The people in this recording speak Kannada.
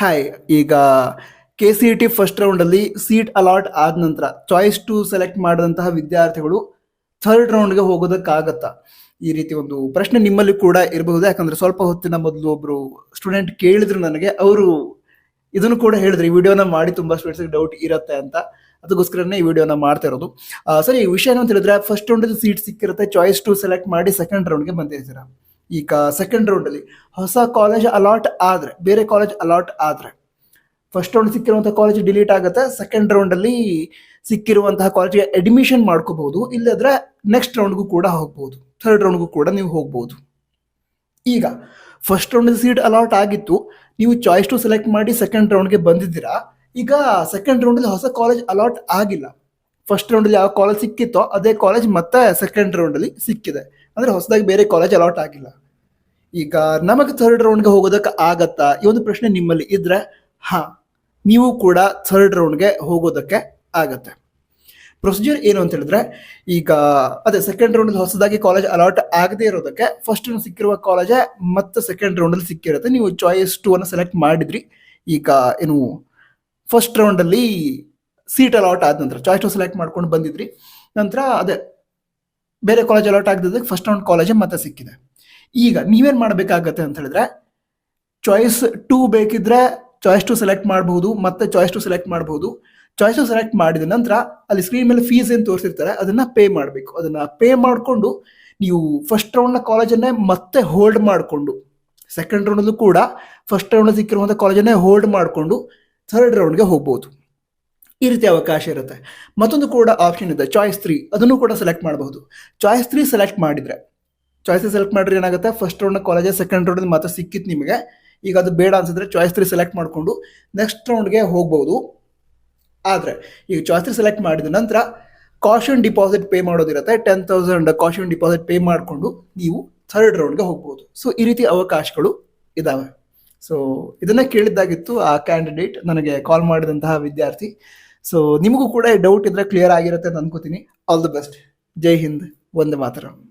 ಹಾಯ್ ಈಗ K C E T first ರೌಂಡಲ್ಲಿ seat allot ಆದ ನಂತರ ಚಾಯ್ಸ್ ಟು ಸೆಲೆಕ್ಟ್ ಮಾಡಿದಂತಹ ವಿದ್ಯಾರ್ಥಿಗಳು ಥರ್ಡ್ ರೌಂಡ್ಗೆ ಹೋಗೋದಕ್ಕಾಗತ್ತಾ? ಈ ರೀತಿ ಒಂದು ಪ್ರಶ್ನೆ ನಿಮ್ಮಲ್ಲಿ ಕೂಡ ಇರಬಹುದು. ಯಾಕಂದ್ರೆ ಸ್ವಲ್ಪ ಹೊತ್ತಿನ ಮೊದಲು ಒಬ್ರು ಸ್ಟೂಡೆಂಟ್ ಕೇಳಿದ್ರು ನನಗೆ, ಅವರು ಇದನ್ನು ಕೂಡ ಹೇಳಿದ್ರು, ಈ ವಿಡಿಯೋನ ಮಾಡಿ ತುಂಬಾ ಸ್ಟೂಡೆಂಟ್ಸ್ ಡೌಟ್ ಇರುತ್ತೆ ಅಂತ. ಅದಕ್ಕೋಸ್ಕರನೇ ಈ ವಿಡಿಯೋನ ಮಾಡ್ತಾ ಇರೋದು. ಸರಿ, ಈ ವಿಷಯ ಅಂತ ಹೇಳಿದ್ರೆ ಫಸ್ಟ್ ರೌಂಡ್ ಸೀಟ್ ಸಿಕ್ಕಿರುತ್ತೆ ಚಾಯ್ಸ್ ಟು ಸೆಲೆಕ್ಟ್ ಮಾಡಿ ಸೆಕೆಂಡ್ ರೌಂಡ್ಗೆ ಬಂದಿರ್ತೀರಾ ಈಗ ಸೆಕೆಂಡ್ ರೌಂಡಲ್ಲಿ ಹೊಸ ಕಾಲೇಜ್ ಅಲಾಟ್ ಆದ್ರೆ, ಬೇರೆ ಕಾಲೇಜ್ ಅಲಾಟ್ ಆದ್ರೆ. ಫಸ್ಟ್ ರೌಂಡ್ ಸಿಕ್ಕಿರುವಂಥ ಕಾಲೇಜ್ ಡಿಲೀಟ್ ಆಗುತ್ತೆ ಸೆಕೆಂಡ್ ರೌಂಡ್ ಅಲ್ಲಿ ಸಿಕ್ಕಿರುವಂತಹ ಕಾಲೇಜ್ಗೆ ಅಡ್ಮಿಷನ್ ಮಾಡ್ಕೋಬಹುದು, ಇಲ್ಲದ್ರೆ ನೆಕ್ಸ್ಟ್ ರೌಂಡ್ಗೂ ಕೂಡ ಹೋಗ್ಬೋದು ಥರ್ಡ್ ರೌಂಡ್ಗೂ ಕೂಡ ನೀವು ಹೋಗ್ಬೋದು ಈಗ ಫಸ್ಟ್ ರೌಂಡ್ ಸೀಟ್ ಅಲಾಟ್ ಆಗಿತ್ತು, ನೀವು ಚಾಯ್ಸ್ ಟು ಸೆಲೆಕ್ಟ್ ಮಾಡಿ ಸೆಕೆಂಡ್ ರೌಂಡ್ಗೆ ಬಂದಿದ್ದೀರಾ, ಈಗ ಸೆಕೆಂಡ್ ರೌಂಡಲ್ಲಿ ಹೊಸ ಕಾಲೇಜ್ ಅಲಾಟ್ ಆಗಿಲ್ಲ. ಫಸ್ಟ್ ರೌಂಡಲ್ಲಿ ಯಾವ ಕಾಲೇಜ್ ಸಿಕ್ಕಿತ್ತೋ ಅದೇ ಕಾಲೇಜ್ ಮತ್ತೆ ಸೆಕೆಂಡ್ ರೌಂಡಲ್ಲಿ ಸಿಕ್ಕಿದೆ. ಅಂದ್ರೆ ಹೊಸದಾಗಿ ಬೇರೆ ಕಾಲೇಜ್ ಅಲಾಟ್ ಆಗಿಲ್ಲ. ಈಗ ನಮಗೆ ಥರ್ಡ್ ರೌಂಡ್ಗೆ ಹೋಗೋದಕ್ಕೆ ಆಗತ್ತಾ? ಈ ಒಂದು ಪ್ರಶ್ನೆ ನಿಮ್ಮಲ್ಲಿ ಇದ್ರೆ, ಹಾಂ, ನೀವು ಕೂಡ ಥರ್ಡ್ ರೌಂಡ್ಗೆ ಹೋಗೋದಕ್ಕೆ ಆಗತ್ತೆ. ಪ್ರೊಸೀಜರ್ ಏನು ಅಂತ ಹೇಳಿದ್ರೆ, ಈಗ, ಅದೇ ಸೆಕೆಂಡ್ ರೌಂಡ್ ಹೊಸದಾಗಿ ಕಾಲೇಜ್ ಅಲಾಟ್ ಆಗದೆ ಇರೋದಕ್ಕೆ ಫಸ್ಟ್ ಸಿಕ್ಕಿರುವ ಕಾಲೇಜೇ ಮತ್ತೆ ಸೆಕೆಂಡ್ ರೌಂಡಲ್ಲಿ ಸಿಕ್ಕಿರುತ್ತೆ. ನೀವು ಚಾಯ್ಸ್ ಟೂ ಅನ್ನು ಸೆಲೆಕ್ಟ್ ಮಾಡಿದ್ರಿ. ಈಗ, ಏನು ಫಸ್ಟ್ ರೌಂಡಲ್ಲಿ ಸೀಟ್ ಅಲಾಟ್ ಆದ ನಂತರ ಚಾಯ್ಸ್ ಟು ಸೆಲೆಕ್ಟ್ ಮಾಡ್ಕೊಂಡು ಬಂದಿದ್ರಿ. ನಂತರ ಅದೇ ಬೇರೆ ಕಾಲೇಜ್ ಅಲಾಟ್ ಆಗದಿದ್ದಕ್ಕೆ ಫಸ್ಟ್ ರೌಂಡ್ ಕಾಲೇಜೇ ಮತ್ತೆ ಸಿಕ್ಕಿದೆ. ಈಗ ನೀವೇನು ಮಾಡಬೇಕಾಗತ್ತೆ ಅಂತ ಹೇಳಿದ್ರೆ ಚಾಯ್ಸ್ ಟೂ ಬೇಕಿದ್ರೆ ಚಾಯ್ಸ್ ಟು ಸೆಲೆಕ್ಟ್ ಮಾಡಬಹುದು, ಮತ್ತೆ ಚಾಯ್ಸ್ ಟು ಸೆಲೆಕ್ಟ್ ಮಾಡಬಹುದು. ಚಾಯ್ಸ್ ಟು ಸೆಲೆಕ್ಟ್ ಮಾಡಿದ ನಂತರ ಅಲ್ಲಿ ಸ್ಕ್ರೀನ್ ಮೇಲೆ ಫೀಸ್ ಏನು ತೋರಿಸಿರ್ತಾರೆ ಅದನ್ನ ಪೇ ಮಾಡಬೇಕು. ಅದನ್ನ ಪೇ ಮಾಡಿಕೊಂಡು ನೀವು ಫಸ್ಟ್ ರೌಂಡ್ನ ಕಾಲೇಜನ್ನೇ ಮತ್ತೆ ಹೋಲ್ಡ್ ಮಾಡಿಕೊಂಡು ಸೆಕೆಂಡ್ ರೌಂಡಲ್ಲೂ ಕೂಡ ಫಸ್ಟ್ ರೌಂಡ್ ಸಿಕ್ಕಿರುವಂಥ ಕಾಲೇಜನ್ನೇ ಹೋಲ್ಡ್ ಮಾಡಿಕೊಂಡು ಥರ್ಡ್ ರೌಂಡ್ಗೆ ಹೋಗ್ಬೋದು. ಈ ರೀತಿ ಅವಕಾಶ ಇರುತ್ತೆ. ಮತ್ತೊಂದು ಕೂಡ ಆಪ್ಷನ್ ಇದೆ ಚಾಯ್ಸ್ ತ್ರೀ ಅದನ್ನು ಕೂಡ ಸೆಲೆಕ್ಟ್ ಮಾಡಬಹುದು. ಚಾಯ್ಸ್ ತ್ರೀ ಸೆಲೆಕ್ಟ್ ಮಾಡಿದ್ರೆ ಚಾಯ್ಸ್ ಸೆಲೆಕ್ಟ್ ಮಾಡಿದ್ರೆ ಏನಾಗುತ್ತೆ? First round college second round ಮಾತ್ರ ಸಿಕ್ಕಿತ್ತು ನಿಮಗೆ. ಈಗ ಅದು ಬೇಡ ಅನ್ಸಿದ್ರೆ ಚಾಯ್ಸ್ ತ್ರೀ ಸೆಲೆಕ್ಟ್ ಮಾಡಿಕೊಂಡು ನೆಕ್ಸ್ಟ್ ರೌಂಡ್ಗೆ ಹೋಗ್ಬೋದು ಆದರೆ, ಈಗ ಚಾಯ್ಸ್ ತ್ರೀ ಸೆಲೆಕ್ಟ್ ಮಾಡಿದ ನಂತರ caution deposit pay ಮಾಡೋದಿರುತ್ತೆ. Ten thousand caution deposit pay ಮಾಡಿಕೊಂಡು ನೀವು ಥರ್ಡ್ ರೌಂಡ್ಗೆ ಹೋಗ್ಬೋದು ಸೊ ಈ ರೀತಿ ಅವಕಾಶಗಳು ಇದ್ದಾವೆ ಸೊ ಇದನ್ನ ಕೇಳಿದ್ದಾಗಿತ್ತು ಆ ಕ್ಯಾಂಡಿಡೇಟ್ ನನಗೆ ಕಾಲ್ ಮಾಡಿದಂತಹ ವಿದ್ಯಾರ್ಥಿ. ಸೊ ನಿಮಗೂ ಕೂಡ ಡೌಟ್ ಇದ್ರೆ ಕ್ಲಿಯರ್ ಆಗಿರುತ್ತೆ ಅಂತ ಅನ್ಕೋತೀನಿ. ಆಲ್ ದ ಬೆಸ್ಟ್ ಜೈ ಹಿಂದ್. ಒಂದೇ ಮಾತರಂ.